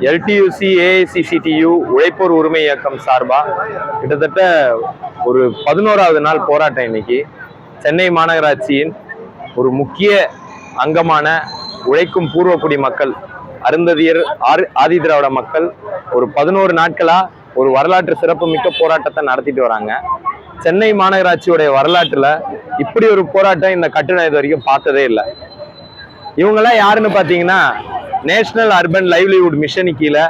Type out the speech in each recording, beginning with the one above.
LTUC AICCTU உழைப்போர் உரிமை இயக்கம் சார்பாக கிட்டத்தட்ட ஒரு பதினோராவது நாள் போராட்டம் இன்னைக்கு. சென்னை மாநகராட்சியின் ஒரு முக்கிய அங்கமான உழைக்கும் பூர்வக்குடி மக்கள் அருந்ததியர் ஆர்- ஆதி திராவிட மக்கள் ஒரு பதினோரு நாட்களாக ஒரு வரலாற்று சிறப்புமிக்க போராட்டத்தை நடத்திட்டு வராங்க. சென்னை மாநகராட்சியுடைய வரலாற்றில் இப்படி ஒரு போராட்டம் இந்த கட்டுரை இது வரைக்கும் பார்த்ததே இல்லை. இவங்கெல்லாம் யாருன்னு பார்த்தீங்கன்னா நேஷனல் அர்பன் லைவ்லிஹுட் மிஷன் கீழே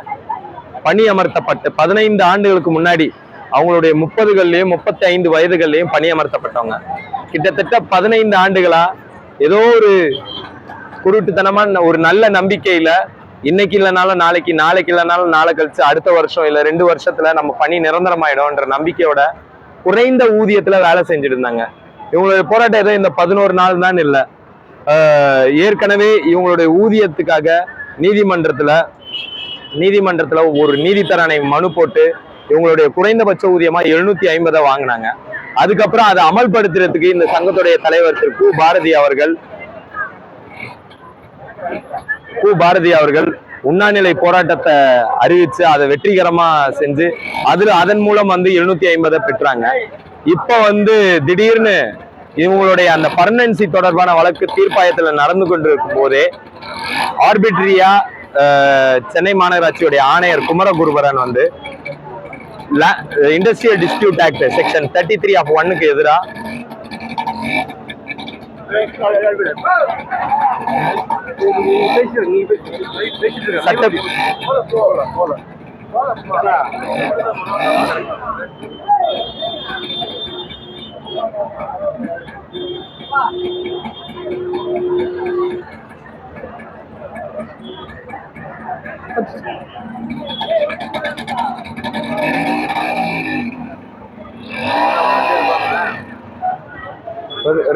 பணி அமர்த்தப்பட்டு பதினைந்து ஆண்டுகளுக்கு முன்னாடி அவங்களுடைய முப்பதுகள்லையும் முப்பத்தி ஐந்து வயதுகள்லையும் பணி அமர்த்தப்பட்டவங்க. கிட்டத்தட்ட பதினைந்து ஆண்டுகளா ஏதோ ஒரு குருட்டுத்தனமான ஒரு நல்ல நம்பிக்கையில இன்னைக்கு இல்லைனாலும் நாளைக்கு நாளைக்கு இல்லைனாலும் நாளை கழிச்சு அடுத்த வருஷம் இல்லை ரெண்டு வருஷத்துல நம்ம பணி நிரந்தரமாயிடும்ன்ற நம்பிக்கையோட குறைந்த ஊதியத்துல வேலை செஞ்சுட்டு இருந்தாங்க இவங்களுடைய போராட்டம் ஏதோ இந்த பதினோரு நாள் தான் இல்லை. ஏற்கனவே இவங்களுடைய ஊதியத்துக்காக நீதிமன்றத்தில் நீதிமன்றத்தில் ஒரு நீதித்தரணை மனு போட்டு இவங்களுடைய குறைந்தபட்ச ஊதியமாக எழுநூத்தி ஐம்பதை வாங்கினாங்க. அதுக்கப்புறம் அதை அமல்படுத்துறதுக்கு இந்த சங்கத்துடைய தலைவர் திரு கு பாரதி அவர்கள் கு பாரதி அவர்கள் உண்ணாநிலை போராட்டத்தை அறிவிச்சு அதை வெற்றிகரமா செஞ்சு அதுல அதன் மூலம் வந்து எழுநூத்தி ஐம்பதை பெற்றாங்க. இப்ப வந்து திடீர்னு இவங்களுடைய அந்த பர்மனன்சி தொடர்பான வழக்கு தீர்ப்பாயத்தில் நடந்து கொண்டிருக்கும் போதே ஆர்பிட்ரியா சென்னை மாநகராட்சியுடைய ஆணையர் குமரகுருபரன் வந்து industrial dispute act section thirty three of ஒன்னுக்கு எதிராக சட்ட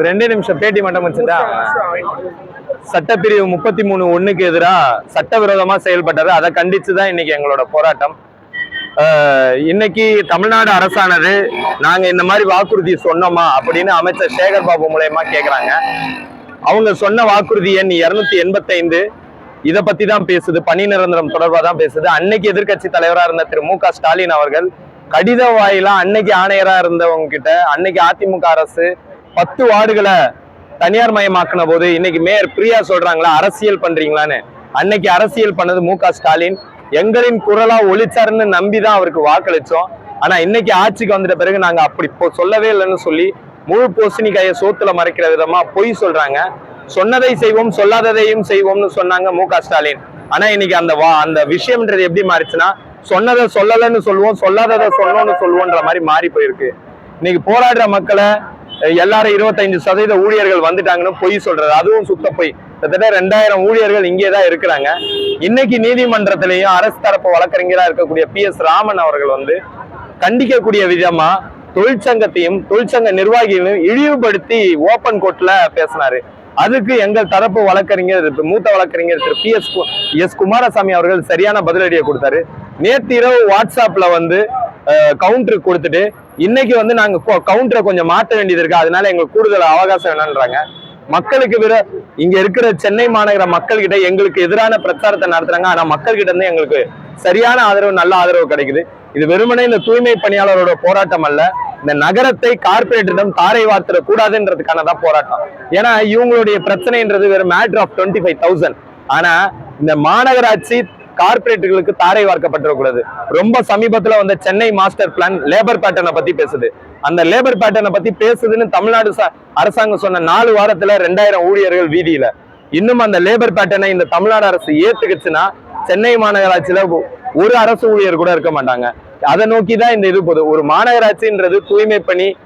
ரெண்டு நிமிஷம் பேட்டி மட்டும் வச்சுட்டா? சட்டப்பிரிவு முப்பத்தி மூணு ஒண்ணுக்கு எதிராக சட்டவிரோதமா செயல்பட்டது. அதை கண்டிச்சுதான் இன்னைக்கு எங்களோட போராட்டம். இன்னைக்கு தமிழ்நாடு அரசானது நாங்க இந்த மாதிரி வாக்குறுதி சொன்னோமா அப்படின்னு அமைச்சர் சேகர் பாபு மூலயமா கேக்குறாங்க. அவங்க சொன்ன வாக்குறுதி எண் இருநூத்தி எண்பத்தைந்து. இதை பத்தி தான் பேசுது பணி நிரந்தரம் தொடர்பாக தான் பேசுது. அன்னைக்கு எதிர்க்கட்சி தலைவராக இருந்த திரு மு க ஸ்டாலின் அவர்கள் கடித வாயிலா அன்னைக்கு ஆணையரா இருந்தவங்க கிட்ட அன்னைக்கு அதிமுக அரசு பத்து வார்டுகளை தனியார் மயமாக்கின போது இன்னைக்கு மேயர் பிரியா சொல்றாங்களா அரசியல் பண்றீங்களான்னு. அன்னைக்கு அரசியல் பண்ணது மு க ஸ்டாலின். எங்களின் குரலா ஒளிச்சாருன்னு நம்பி தான் அவருக்கு வாக்களிச்சோம். ஆனா இன்னைக்கு ஆட்சிக்கு வந்துட்ட பிறகு நாங்க அப்படி சொல்லவே இல்லைன்னு சொல்லி முழு பூசணிக்காயை சோத்துல மறைக்கிற விதமா பொய் சொல்றாங்க. சொன்னதை செய்வோம் சொல்லாததையும் செய்வோம்னு சொன்னாங்க மு க ஸ்டாலின். ஆனா இன்னைக்கு அந்த வா அந்த விஷயம்ன்றது எப்படி மாறிச்சுன்னா சொன்னதை சொல்லலைன்னு சொல்லுவோம் சொல்லாததை சொல்லணும்னு சொல்லுவோன்ற மாதிரி மாறி போயிருக்கு. இன்னைக்கு போராடுற மக்களை எல்லாரும் இருபத்தைந்து சதவீத ஊழியர்கள் வந்துட்டாங்கன்னு பொய் சொல்றது அதுவும் சுத்த பொய். கிட்டத்தட்ட ரெண்டாயிரம் ஊழியர்கள் இங்கே தான் இருக்கிறாங்க. இன்னைக்கு நீதிமன்றத்திலையும் அரசு தரப்பு வழக்கறிஞராக இருக்கக்கூடிய பி எஸ் ராமன் அவர்கள் வந்து கண்டிக்கக்கூடிய விதமா தொழிற்சங்கத்தையும் தொழிற்சங்க நிர்வாகிகளையும் இழிவுபடுத்தி ஓபன் கோர்ட்ல பேசினாரு. அதுக்கு எங்கள் தரப்பு வழக்கறிஞர் மூத்த வழக்கறிஞர் Thiru P S S Kumarasamy அவர்கள் சரியான பதிலடியை கொடுத்தாரு. நேற்று இரவு வாட்ஸ்அப்ல வந்து கவுண்டர் கொடுத்துட்டு இன்னைக்கு வந்து நாங்க கவுண்டரை கொஞ்சம் மாற்ற வேண்டியது இருக்கு. அதனால எங்களுக்கு கூடுதல் அவகாசம் என்னன்றாங்க மக்களுக்கு விர இங்க இருக்கிற சென்னை மாநகர மக்கள் கிட்ட எங்களுக்கு எதிரான பிரச்சாரத்தை நடத்துறாங்க. ஆனா மக்கள் கிட்ட இருந்து எங்களுக்கு சரியான ஆதரவு நல்ல ஆதரவு கிடைக்குது. இது வெறுமனே இந்த தூய்மை பணியாளரோட போராட்டம் அல்ல. இந்த நகரத்தை கார்பரேட்டிடம் தாரை வார்த்திட கூடாதுன்றதுக்கான தான் போராட்டம். ஏன்னா இவங்களுடைய பிரச்சனைன்றது வெறும் matter of twenty five thousand ஆனா இந்த மாநகராட்சி கார்பரேட்டுகளுக்கு தாரை வார்க்கப்பட்டிருக்கூடாது ரொம்ப சமீபத்துல வந்த சென்னை மாஸ்டர் பிளான் லேபர் பேட்டர்னை பத்தி பேசுது. அந்த லேபர் பேட்டர்னை பத்தி பேசுதுன்னு தமிழ்நாடு ச- அரசாங்கம் சொன்ன நாலு வாரத்துல ரெண்டாயிரம் ஊழியர்கள் வீதியில. இன்னும் அந்த லேபர் பேட்டர்னை இந்த தமிழ்நாடு அரசு ஏத்துக்குச்சுன்னா சென்னை மாநகராட்சியில ஒரு அரசு ஊழியர் கூட இருக்க மாட்டாங்க. அதை நோக்கி தான் இந்த இது போகுது. ஒரு மாநகராட்சின்றது தூய்மை பணி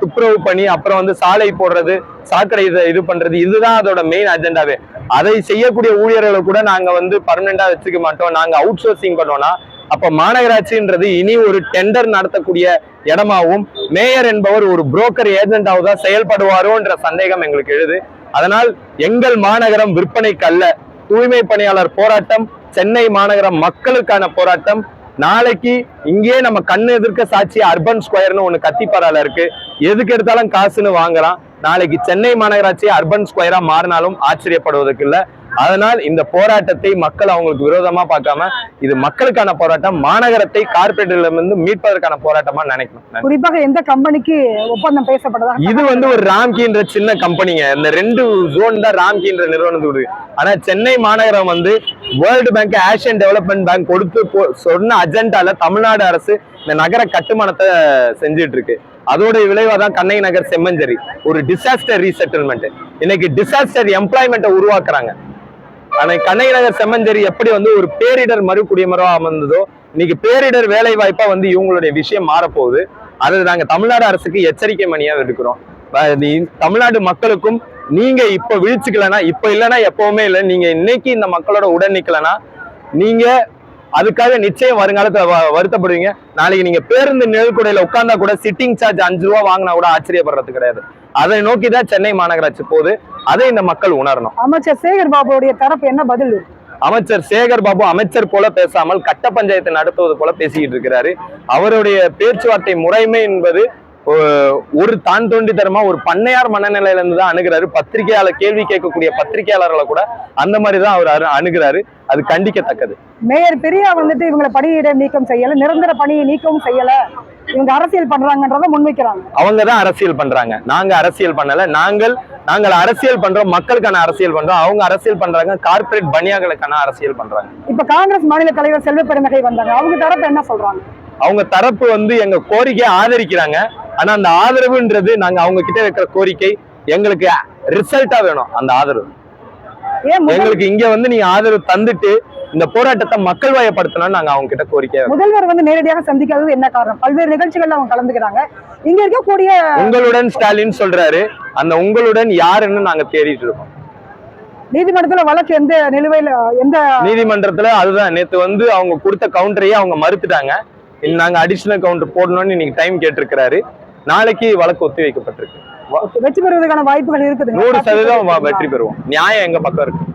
துப்புரவு பணி அப்புறம் வந்து சாலை போடுறது சாக்கடை இது இது பண்றது இதுதான் அதோட மெயின் அஜெண்டாவே அதை செய்யக்கூடிய ஊழியர்களை கூட நாங்க வந்து பர்மனெண்டா வச்சுக்க மாட்டோம். நாங்க அவுட் சோர்சிங் பண்ணோம்னா அப்ப மாநகராட்சின்றது இனி ஒரு டெண்டர் நடத்தக்கூடிய இடமாவும் மேயர் என்பவர் ஒரு புரோக்கர் ஏஜென்டாவும் தான் செயல்படுவாரோன்ற சந்தேகம் எங்களுக்கு எழுது. அதனால் எங்கள் மாநகரம் விற்பனைக்கு அல்ல. தூய்மை பணியாளர் போராட்டம் சென்னை மாநகரம் மக்களுக்கான போராட்டம் நாளைக்கு இங்கேயே நம்ம கண்ணு எதிர்க்க சாட்சி அர்பன் ஸ்கொயர்னு ஒன்று கத்திப்பாறால இருக்கு. எதுக்கு எடுத்தாலும் காசுன்னு வாங்குறான் நாளைக்கு சென்னை மாநகராட்சி அர்பன் ஸ்கொயரா மாறினாலும் ஆச்சரியப்படுவதற்கு இல்லை. அதனால் இந்த போராட்டத்தை மக்கள் அவங்களுக்கு விரோதமா பார்க்காம இது மக்களுக்கான போராட்டம் மாநகரத்தை கார்பரேட்ல இருந்து மீட்பதற்கான போராட்டமா நினைக்கணும். குறிப்பாக எந்த கம்பெனிக்கு ஒப்பந்தம் பேசப்பட்டதா இது வந்து ஒரு ராம்கின்ற சின்ன கம்பெனிங்க. இந்த ரெண்டு ஜோன் தான் ராம்கின்ற நிறுவனத்தோடு ஆனா சென்னை மாநகரம் வந்து world bank Asian development bank கொடுத்து சொன்ன அஜெண்டால தமிழ்நாடு அரசு இந்த நகர கட்டுமானத்தை செஞ்சுட்டு இருக்கு அதோட விளைவா தான் கண்ணகி நகர் செம்மஞ்சேரி. ஒரு டிசாஸ்டர் ரீசெட்டில்மெண்ட் இன்னைக்கு டிசாஸ்டர் எம்ப்ளாய்மெண்ட்டை உருவாக்குறாங்க. ஆனா கண்ணகிநகர் செம்மஞ்சேரி எப்படி வந்து ஒரு பேரிடர் மறு குடிமரமா அமர்ந்ததோ இன்னைக்கு பேரிடர் வேலை வாய்ப்பா வந்து இவங்களுடைய விஷயம் மாறப்போகுது. அது நாங்க தமிழ்நாடு அரசுக்கு எச்சரிக்கை மணியா எடுக்கிறோம் தமிழ்நாடு மக்களுக்கும் நீங்க இப்ப விழிச்சுக்கலன்னா இப்ப இல்லைன்னா எப்பவுமே இல்லை நீங்க இன்னைக்கு இந்த மக்களோட உடன் நிக்கலன்னா நீங்க அதுக்காக நிச்சயம் வருங்காலத்துல வருத்தப்படுவீங்க. நாளைக்கு நீங்க பேருந்து நிழற்குடையில உட்கார்ந்தா கூட சிட்டிங் சார்ஜ் அஞ்சு ரூபா வாங்கினா கூட ஆச்சரியப்படுறது கிடையாது. அதை நோக்கி தான் சென்னை மாநகராட்சி போகுது. அதை இந்த மக்கள் உணரணும். அமைச்சர் சேகர் பாபுடைய தரப்பு என்ன பதில்? அமைச்சர் சேகர் பாபு அமைச்சர் போல பேசாமல் கட்ட பஞ்சாயத்து நடத்துவது போல பேசிக்கிட்டு இருக்கிறாரு. அவருடைய பேச்சுவார்த்தை முறைமை என்பது ஒரு தான் தோண்டித்தனமா ஒரு பண்ணையார் மனநிலையில இருந்து தான் அணுகிறாரு. பத்திரிகையாளர் கேள்வி கேட்கக்கூடிய பத்திரிகையாளர்களை கூட அந்த மாதிரி தான் அவர் அணு- அணுகிறாரு. அது கண்டிக்கத்தக்கது. மேயர் பெரியா வந்துட்டு இவங்களை பணியிட நீக்கம் செய்யல நிரந்தர பணியை நீக்கவும் செய்யல. இவங்க அரசியல் பண்றாங்கன்றத முன்வைக்கிறாங்க. அவங்க தான் அரசியல் பண்றாங்க. நாங்க அரசியல் பண்ணல. நாங்கள் நாங்கள் அரசியல் பண்றோம் மக்களுக்கான அரசியல் பண்றோம். அவங்க அரசியல் பண்றாங்க கார்ப்பரேட் பனியாக்களுக்கான அரசியல் பண்றாங்க. இப்ப காங்கிரஸ் மாநில தலைவர் செல்வ பெருந்தகை வந்தாங்க. அவங்க தரப்பு என்ன சொல்றாங்க? அவங்க தரப்பு வந்து எங்க கோரிக்கையை ஆதரிக்கிறாங்க. ஆனா அந்த ஆதரவுன்றது நாங்க அவங்க கிட்ட வைக்கிற கோரிக்கை எங்களுக்கு ரிசல்ட்டா வேணும் அந்த ஆதரவு. எங்களுக்கு இங்க வந்து நீங்க ஆதரவு தந்துட்டு இந்த போராட்டத்தை மக்கள் வயப்படுத்தணும்னு நாங்க அவங்க கிட்ட கோரிக்கை முதல்வர் வந்து நேரடியாக சந்திக்காதது என்ன காரணம்? பல்வேறு நிகழ்ச்சிகள்ல அவங்க கலந்துக்கிறாங்க. இங்க இருக்கக்கூடிய உங்களுடன் ஸ்டாலின் சொல்றாரு அந்த உங்களுடன் யாருன்னு நாங்க தேடிட்டு இருக்கோம். நீதிமன்றத்துல வழக்கு எந்த நிலுவையில எந்த நீதிமன்றத்துல அதுதான் நேத்து வந்து அவங்க கொடுத்த கவுண்டரையே அவங்க மறுத்துட்டாங்க. இனி நாங்க அடிஷனல் கவுண்டர் போடணும்னு இன்னைக்கு டைம் கேட்டிருக்கிறாரு. நாளைக்கு வழக்கு ஒத்தி வைக்கப்பட்டிருக்கு. வெற்றி பெறுவதற்கான வாய்ப்புகள் இருக்குது. நூறு சதவீதம் வெற்றி பெறுவோம். நியாயம் எங்க பக்கம் இருக்கு.